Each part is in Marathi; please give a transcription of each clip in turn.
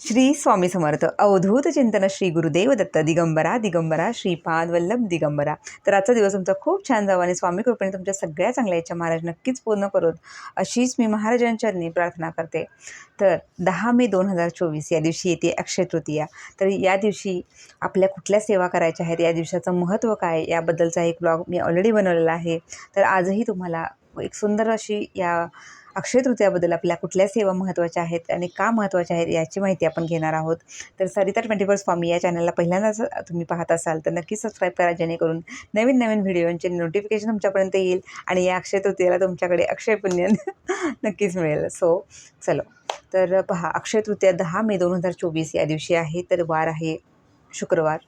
श्री स्वामी समर्थ. अवधूत चिंतन श्री गुरुदेव दत्त. दिगंबरा दिगंबरा श्रीपाद वल्लभ दिगंबरा. तर आजचा दिवस तुमचा खूप छान जावा आणि स्वामी कृपेने तुमच्या सगळ्या चांगल्या इच्छा महाराज नक्कीच पूर्ण करोत. अशीच मी महाराजांच्या प्रार्थना करते. तर दहा मे दोन हजार चोवीस या दिवशी येते अक्षय तृतीया. तर या दिवशी आपल्या कुठल्या सेवा करायच्या आहेत या दिवसाचं महत्त्व काय याबद्दलचा एक ब्लॉग मी ऑलरेडी बनवलेला आहे. तर आजही तुम्हाला एक सुंदर अशी या अक्षय तृतीयाबद्दल आपल्या कुठल्या सेवा महत्त्वाच्या आहेत आणि का महत्त्वाच्या आहेत याची माहिती आपण घेणार आहोत. तर सरिता ट्वेंटी फोर स्वामी या चॅनलला पहिल्यांदाच तुम्ही पाहत असाल तर नक्की सबस्क्राईब करा जेणेकरून नवीन नवीन व्हिडिओंचे नोटिफिकेशन तुमच्यापर्यंत येईल आणि या अक्षय तृतीयाला तुमच्याकडे अक्षय पुण्य नक्कीच मिळेल. सो चलो. तर पहा अक्षय तृतीया दहा मे दोन हजार चोवीस या दिवशी आहे तर वार आहे शुक्रवार.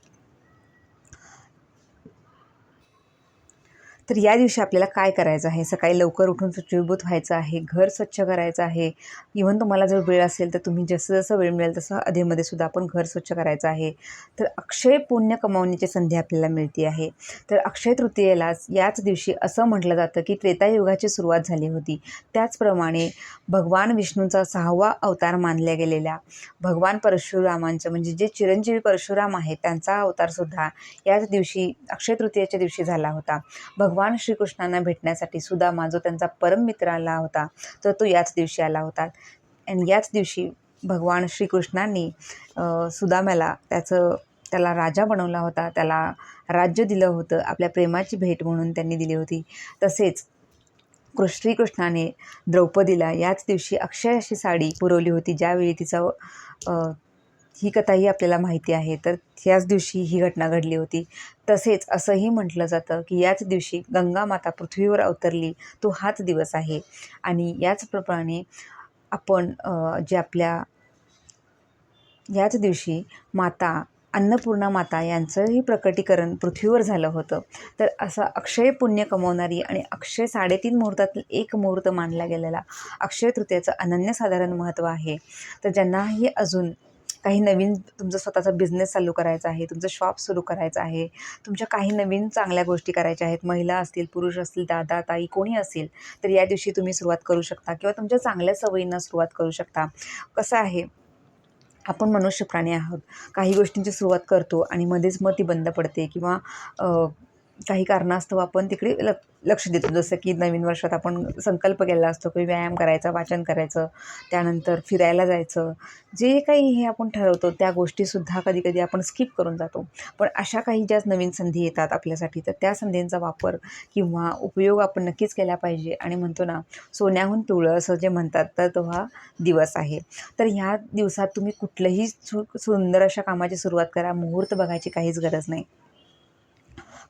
तर या दिवशी आपल्याला काय करायचं आहे? सकाळी लवकर उठून शुचिभूत व्हायचं आहे घर स्वच्छ करायचं आहे. इव्हन तुम्हाला जर वेळ असेल तर तुम्ही जसं जसं वेळ मिळेल तसं अधेमध्ये सुद्धा आपण घर स्वच्छ करायचं आहे. तर अक्षय पुण्य कमावण्याची संधी आपल्याला मिळते आहे. तर अक्षय तृतीयेलाच याच दिवशी असं म्हटलं जातं की त्रेतायुगाची सुरुवात झाली होती. त्याचप्रमाणे भगवान विष्णूंचा सहावा अवतार मानल्या गेलेल्या भगवान परशुरामांचं म्हणजे जे चिरंजीवी परशुराम आहेत त्यांचा अवतारसुद्धा याच दिवशी अक्षय तृतीयेच्या दिवशी झाला होता. भगवान भगवान श्रीकृष्णांना भेटण्यासाठी सुदामा जो त्यांचा परममित्र आला होता. तर तो याच दिवशी आला होता. आणि याच दिवशी भगवान श्रीकृष्णांनी सुदाम्याला त्याचं त्याला राजा बनवला होता. त्याला राज्य दिलं होतं. आपल्या प्रेमाची भेट म्हणून त्यांनी दिली होती. तसेच कृ श्रीकृष्णाने द्रौपदीला याच दिवशी अक्षय अशी साडी पुरवली होती. ज्यावेळी तिचा ही कथाही आपल्याला माहिती आहे. तर याच दिवशी ही घटना घडली होती. तसेच असंही म्हटलं जातं की याच दिवशी गंगा माता पृथ्वीवर अवतरली. तो हाच दिवस आहे. आणि याचप्रमाणे आपण जे आपल्या याच दिवशी माता अन्नपूर्णा माता यांचंही प्रकटीकरण पृथ्वीवर झालं होतं. तर असं अक्षय पुण्य कमवणारी आणि अक्षय साडेतीन मुहूर्तातील एक मुहूर्त मानला गेलेला अक्षय तृतीयाचं अनन्यसाधारण महत्त्व आहे. तर ज्यांनाही अजून काही नवीन तुमचा स्वतःचा बिझनेस चालू करायचा आहे तुमचं शॉप सुरू करायचं आहे तुमच्या काही नवीन चांगल्या गोष्टी करायच्या आहेत महिला असतील पुरुष असतील दादा ताई कोणी असेल तर या दिवशी तुम्ही सुरुवात करू शकता किंवा तुमच्या चांगल्या सवयींना सुरुवात करू शकता. कसं आहे आपण मनुष्य प्राणी आहोत काही गोष्टींची सुरुवात करतो आणि मध्येच मग ती बंद पडते किंवा काही कारणास्तव आपण तिकडे ल लक्ष देतो. जसं की नवीन वर्षात आपण संकल्प केलेला असतो की व्यायाम करायचा वाचन करायचं त्यानंतर फिरायला जायचं. जे काही हे आपण ठरवतो त्या गोष्टीसुद्धा कधी कधी आपण स्किप करून जातो. पण अशा काही ज्या नवीन संधी येतात आपल्यासाठी तर त्या संधींचा वापर किंवा उपयोग आपण नक्कीच केला पाहिजे. आणि म्हणतो ना सोन्याहून पिवळं असं जे म्हणतात तर तो हा दिवस आहे. तर ह्या दिवसात तुम्ही कुठलंही सु सुंदर अशा कामाची सुरुवात करा. मुहूर्त बघायची काहीच गरज नाही.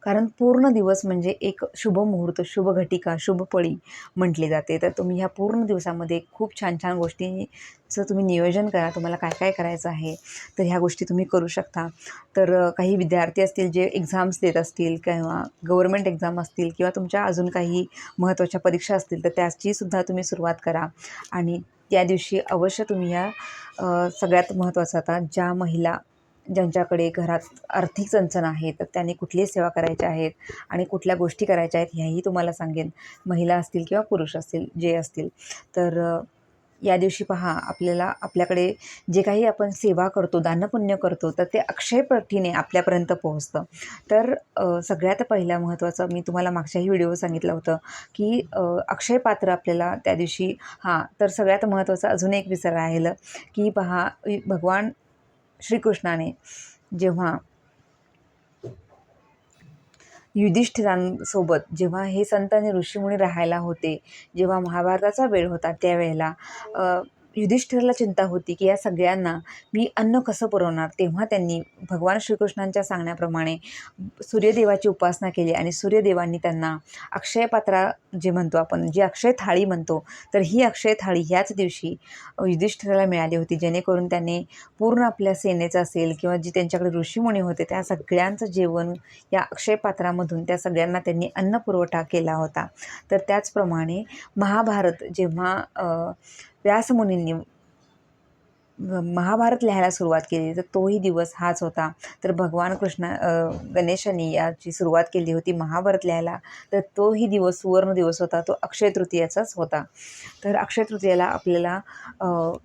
कारण पूर्ण दिवस म्हणजे एक शुभ मुहूर्त शुभ घटिका शुभ पळी म्हटली जाते. तर तुम्ही ह्या पूर्ण दिवसामध्ये खूप छान छान गोष्टींचं तुम्ही नियोजन करा. तुम्हाला काय काय करायचं आहे तर ह्या गोष्टी तुम्ही करू शकता. तर काही विद्यार्थी असतील जे एक्झाम्स देत असतील किंवा गव्हर्मेंट एक्झाम असतील किंवा तुमच्या अजून काही महत्त्वाच्या परीक्षा असतील तर त्याचीसुद्धा तुम्ही सुरुवात करा. आणि त्या दिवशी अवश्य तुम्ही या सगळ्यात महत्त्वाचं आता ज्या महिला ज्यांच्याकडे घरात आर्थिक चणचण आहे तर त्यांनी कुठली सेवा करायच्या आहेत आणि कुठल्या गोष्टी करायच्या आहेत ह्याही तुम्हाला सांगेन. महिला असतील किंवा पुरुष असतील जे असतील. तर या दिवशी पहा आपल्याला आपल्याकडे जे काही आपण सेवा करतो दानपुण्य करतो तर ते अक्षय आपल्यापर्यंत पोहोचतं. तर सगळ्यात पहिल्या महत्त्वाचं मी तुम्हाला मागच्याही व्हिडिओ सांगितलं होतं की अक्षय पात्र आपल्याला त्या दिवशी हां तर सगळ्यात महत्त्वाचं अजून एक विसर राहिलं की पहा भगवान श्रीकृष्णाने जेव्हा युधिष्ठिरांसोबत जेव्हा हे संत आणि ऋषीमुनी राहायला होते जेव्हा महाभारताचा वेळ होता त्यावेळेला युधिष्ठिरला चिंता होती की या सगळ्यांना मी अन्न कसं पुरवणार? तेव्हा त्यांनी भगवान श्रीकृष्णांच्या सांगण्याप्रमाणे सूर्यदेवाची उपासना केली आणि सूर्यदेवांनी त्यांना अक्षय पात्रा जे म्हणतो आपण जी अक्षय थाळी म्हणतो तर ही अक्षय थाळी ह्याच दिवशी युधिष्ठिराला मिळाली होती जेणेकरून त्याने पूर्ण आपल्या सेनेचं असेल किंवा जी त्यांच्याकडे ऋषीमुनी होते त्या सगळ्यांचं जेवण या अक्षय पात्रामधून त्या सगळ्यांना त्यांनी अन्न पुरवठा केला होता. तर त्याचप्रमाणे महाभारत जेव्हा व्यासमुनींनी महाभारत लिहायला सुरुवात केली. तर तोही दिवस हाच होता. तर भगवान कृष्ण गणेशांनी याची सुरुवात केली होती महाभारत लिहायला. तर तोही दिवस सुवर्ण दिवस होता. तो अक्षय तृतीयाचाच होता. तर अक्षय तृतीयाला आपल्याला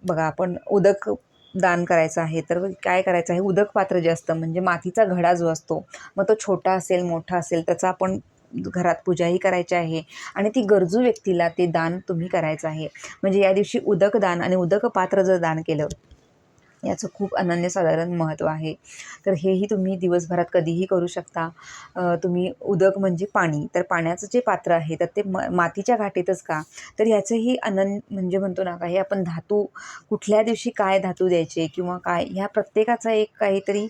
बघा आपण उदक दान करायचं आहे. तर काय करायचं आहे? उदक पात्र जे असतं म्हणजे मातीचा घडा जो असतो मग तो छोटा असेल मोठा असेल त्याचा आपण घरात पूजाही करायची आहे आणि ती गरजू व्यक्तीला ते दान तुम्ही करायचं आहे. म्हणजे या दिवशी उदक दान आणि उदक पात्र जर दान केलं याचं खूप अनन्यसाधारण महत्त्व आहे. तर हेही तुम्ही दिवसभरात कधीही करू शकता. तुम्ही उदक म्हणजे पाणी. तर पाण्याचं जे पात्र आहे तर ते म मातीच्या घाटीतच का? तर याचंही अनन म्हणजे म्हणतो ना काही आपण धातू कुठल्या दिवशी काय धातू द्यायचे किंवा काय ह्या प्रत्येकाचा एक काहीतरी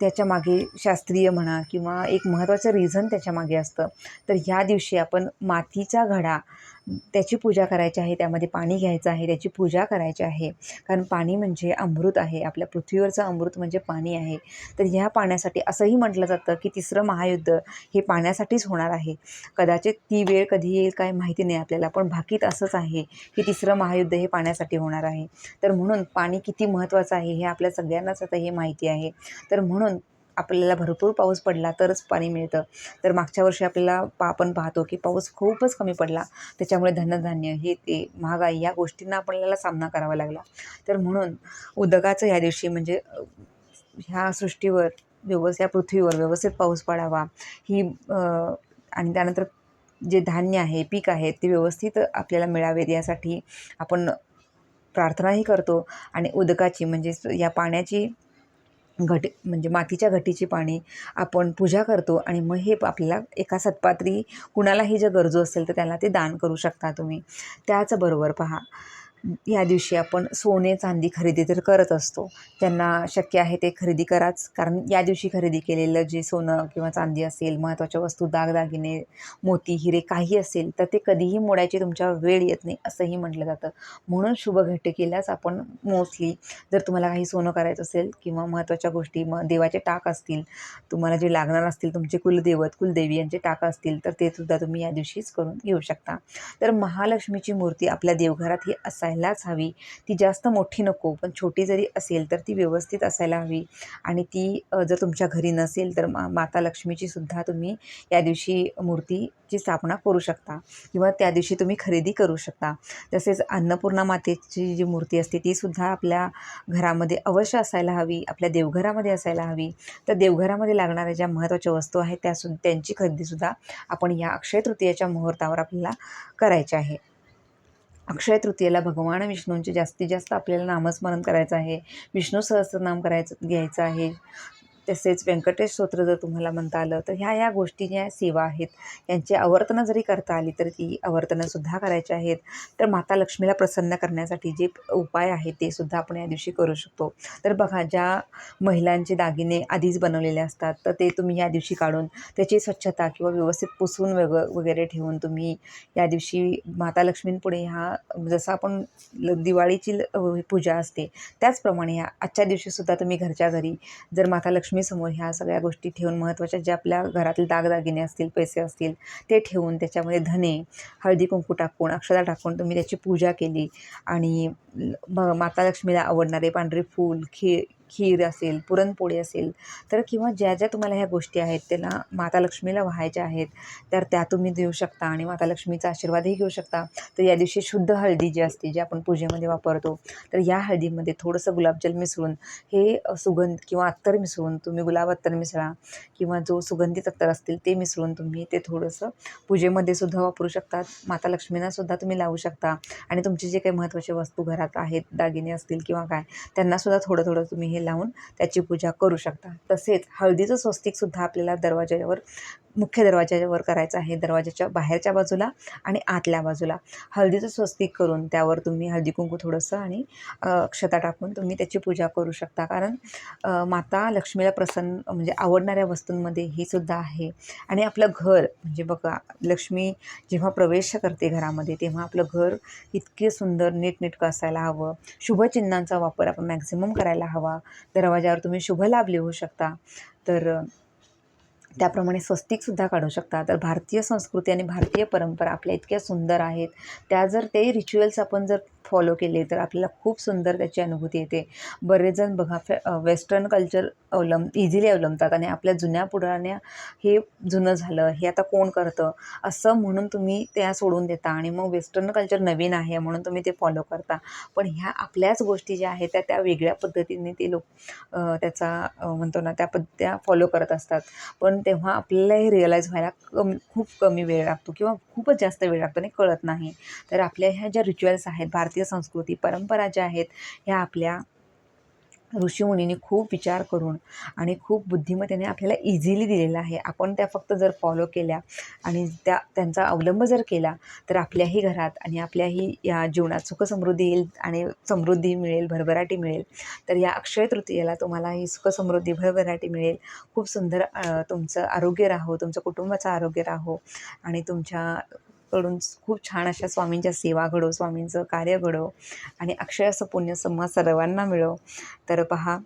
त्याच्यामागे शास्त्रीय म्हणा किंवा एक महत्त्वाचं रिझन त्याच्यामागे असतं. तर ह्या दिवशी आपण मातीचा घडा त्याची पूजा करायची आहे त्यामध्ये पाणी घ्यायचं आहे त्याची पूजा करायची आहे. कारण पाणी म्हणजे अमृत आहे आपल्या पृथ्वीवरचं अमृत म्हणजे पाणी आहे. तर ह्या पाण्यासाठी असंही म्हटलं जातं की तिसरं महायुद्ध हे पाण्यासाठीच होणार आहे. कदाचित ती वेळ कधी येईल काय माहिती नाही आपल्याला पण भाकीत असंच आहे की तिसरं महायुद्ध हे पाण्यासाठी होणार आहे. तर म्हणून पाणी किती महत्त्वाचं आहे हे आपल्या सगळ्यांनाच आता हे माहिती आहे. तर म्हणून आपल्याला भरपूर पाऊस पडला तरच पाणी मिळतं. तर मागच्या वर्षी आपल्याला पा आपण पाहतो की पाऊस खूपच कमी पडला. त्याच्यामुळे धनधान्य हे ते महागाई या गोष्टींना आपल्याला सामना करावा लागला. तर म्हणून उदकाचं ह्या दिवशी म्हणजे ह्या सृष्टीवर व्यवस्थित या पृथ्वीवर व्यवस्थित पाऊस पडावा. ही आणि त्यानंतर जे धान्य आहे पीक आहे ते व्यवस्थित आपल्याला मिळावेत यासाठी आपण प्रार्थनाही करतो. आणि उदकाची म्हणजे स- या पाण्याची घट म्हणजे मातीच्या घटीची पाणी आपण पूजा करतो आणि मग हे आपल्याला एका सत्पात्री कुणालाही जर गरजू असेल तर त्याला ते दान करू शकता तुम्ही. त्याचबरोबर पहा. या दिवशी आपण सोने चांदी खरेदी तर करत असतो. त्यांना शक्य आहे ते खरेदी कराच. कारण या दिवशी खरेदी केलेलं जे सोनं किंवा चांदी असेल महत्त्वाच्या वस्तू दागदागिने मोती हिरे काही असेल तर ते कधीही मोडायची तुमच्यावर वेळ येत नाही असंही म्हटलं जातं. म्हणून शुभ घटकेलाच आपण मोस्टली जर तुम्हाला काही सोनं करायचं असेल किंवा महत्त्वाच्या गोष्टी मग देवाचे टाक असतील तुम्हाला जे लागणार असतील तुमचे कुलदेवत कुलदेवी यांचे टाक असतील तर ते सुद्धा तुम्ही या दिवशीच करून घेऊ शकता. तर महालक्ष्मीची मूर्ती आपल्या देवघरात ही असायलाच हवी. ती जास्त मोठी नको पण छोटी जरी असेल तर ती व्यवस्थित असायला हवी. आणि ती जर तुमच्या घरी नसेल तर मा माता लक्ष्मीची सुद्धा तुम्ही या दिवशी मूर्तीची स्थापना करू शकता. किंवा त्या दिवशी तुम्ही खरेदी करू शकता. तसेच अन्नपूर्णा मातेची जी मूर्ती असते ती सुद्धा आपल्या घरामध्ये अवश्य असायला हवी. आपल्या देवघरामध्ये असायला हवी. तर देवघरामध्ये लागणाऱ्या ज्या महत्त्वाच्या वस्तू आहेत त्या सु त्यांची खरेदीसुद्धा आपण या अक्षय तृतीयाच्या मुहूर्तावर आपल्याला करायची आहे. अक्षय तृतीयेला भगवान विष्णूंचे जास्तीत जास्त आपल्याला नामस्मरण करायचं आहे. विष्णू सहस्रनाम करायचं घ्यायचं आहे. तसेच व्यंकटेश स्तोत्र जर तुम्हाला म्हणता आलं तर ह्या ह्या गोष्टी ज्या सेवा आहेत. यांची आवर्तनं जरी करता आली तर ती आवर्तनंसुद्धा करायची आहेत. तर माता लक्ष्मीला प्रसन्न करण्यासाठी जे उपाय आहेत ते सुद्धा आपण या दिवशी करू शकतो. तर बघा ज्या महिलांचे दागिने आधीच बनवलेले असतात तर ते तुम्ही या दिवशी काढून त्याची स्वच्छता किंवा व्यवस्थित पुसून वेग वगैरे ठेवून तुम्ही या दिवशी माता लक्ष्मींपुढे ह्या जसं आपण ल- दिवाळीची ल- पूजा असते त्याचप्रमाणे ह्या आजच्या दिवशीसुद्धा तुम्ही घरच्या घरी जर माता लक्ष्मी लक्ष्मीसमोर ह्या सगळ्या गोष्टी ठेवून महत्त्वाच्या ज्या आपल्या घरातील दागदागिने असतील पैसे असतील ते ठेवून त्याच्यामध्ये धने हळदी कुंकू टाकून अक्षदा टाकून तुम्ही त्याची पूजा केली. आणि म- माता लक्ष्मीला आवडणारे पांढरे फूल खीर खीर असेल पुरणपोळी असेल तर किंवा ज्या ज्या तुम्हाला ह्या गोष्टी आहेत त्याला माता लक्ष्मीला व्हायच्या आहेत तर त्या तुम्ही देऊ शकता आणि माता लक्ष्मीचा आशीर्वादही घेऊ शकता. तर या दिवशी शुद्ध हळदी जी असते जी आपण पूजेमध्ये वापरतो तर या हळदीमध्ये थोडंसं गुलाबजल मिसळून हे सुगंध किंवा अत्तर मिसळून तुम्ही गुलाब अत्तर मिसळा किंवा जो सुगंधित अत्तर असतील ते मिसळून तुम्ही ते थोडंसं पूजेमध्ये सुद्धा वापरू शकतात माता लक्ष्मींना सुद्धा तुम्ही लावू शकता आणि तुमचे जे काही महत्त्वाचे वस्तू घरात आहेत दागिने असतील किंवा काय त्यांना सुद्धा थोडं थोडं तुम्ही हे लावून त्याची पूजा करू शकता. तसेच हळदीचं स्वस्तिकसुद्धा आपल्याला दरवाजावर मुख्य दरवाजावर करायचं आहे. दरवाजाच्या बाहेरच्या बाजूला आणि आतल्या बाजूला. हळदीचं स्वस्तिक करून त्यावर तुम्ही हळदी कुंकू थोडंसं आणि अक्षता टाकून तुम्ही त्याची पूजा करू शकता. कारण माता लक्ष्मीला प्रसन्न म्हणजे आवडणाऱ्या वस्तूंमध्ये ही सुद्धा आहे. आणि आपलं घर म्हणजे बघा लक्ष्मी जेव्हा प्रवेश करते घरामध्ये तेव्हा आपलं घर इतके सुंदर नीटनेटकं असायला हवं. शुभचिन्हांचा वापर आपण मॅक्झिमम करायला हवा. दरवाजावर तुम्ही शुभ लाभ लिहू शकता. तर त्याप्रमाणे स्वस्तिकसुद्धा काढू शकता. तर भारतीय संस्कृती आणि भारतीय परंपरा आपल्या इतक्या सुंदर आहेत. त्या जर ते रिच्युअल्स आपण जर फॉलो केले तर आपल्याला खूप सुंदर त्याची अनुभूती येते. बरेच जण बघा फे वेस्टर्न कल्चर अवलंब इझिली अवलंबतात आणि आपल्या जुन्या पुराण्या हे जुनं झालं हे आता कोण करतं? असं म्हणून तुम्ही त्या सोडून देता आणि मग वेस्टर्न कल्चर नवीन आहे म्हणून तुम्ही ते फॉलो करता. पण ह्या आपल्याच गोष्टी ज्या आहेत त्या त्या वेगळ्या पद्धतीने ते लोक त्याचा म्हणतो ना त्या पद फॉलो करत असतात. पण तेव्हा आपल्याला हे रिअलाईज व्हायला कमी खूप कमी वेळ लागतो किंवा खूपच जास्त वेळ लागतो आणि कळत नाही. तर आपल्या ह्या ज्या रिच्युअल्स आहेत भारतीय संस्कृती परंपरा ज्या आहेत ह्या आपल्या ऋषीमुनींनी खूप विचार करून आणि खूप बुद्धिमत्तेने आपल्याला इझिली दिलेलं आहे. आपण त्या फक्त जर फॉलो केल्या आणि त्या त्यांचा अवलंब जर केला तर आपल्याही घरात आणि आपल्याही या जीवनात सुखसमृद्धी येईल आणि समृद्धी मिळेल भरभराटी मिळेल. तर या अक्षय तृतीयेला तुम्हाला ही सुखसमृद्धी भरभराटी मिळेल. खूप सुंदर तुमचं आरोग्य राहो तुमचं कुटुंबाचं आरोग्य राहो आणि तुमच्या कडून खूप छान अशा स्वामींच्या सेवा घडो स्वामींचं कार्य घडो आणि अक्षय असं पुण्य सम्मा सर्वांना मिळो. तर पहा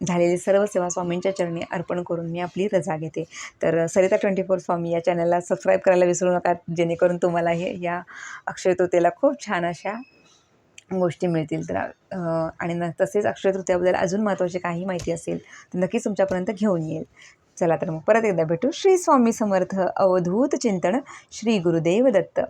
झालेली सर्व सेवा स्वामींच्या चरणी अर्पण करून मी आपली रजा घेते. तर सरिता ट्वेंटी फोर स्वामी या चॅनलला सबस्क्राईब करायला विसरू नका जेणेकरून तुम्हाला हे या अक्षयतृतेला खूप छान अशा गोष्टी मिळतील. तर आणि न तसेच अक्षय तृतीयाबद्दल अजून महत्त्वाची काही माहिती असेल तर नक्कीच तुमच्यापर्यंत घेऊन येईल. चला तर मग परत एकदा भेटू. श्री स्वामी समर्थ अवधूत चिंतन श्री गुरुदेव दत्त.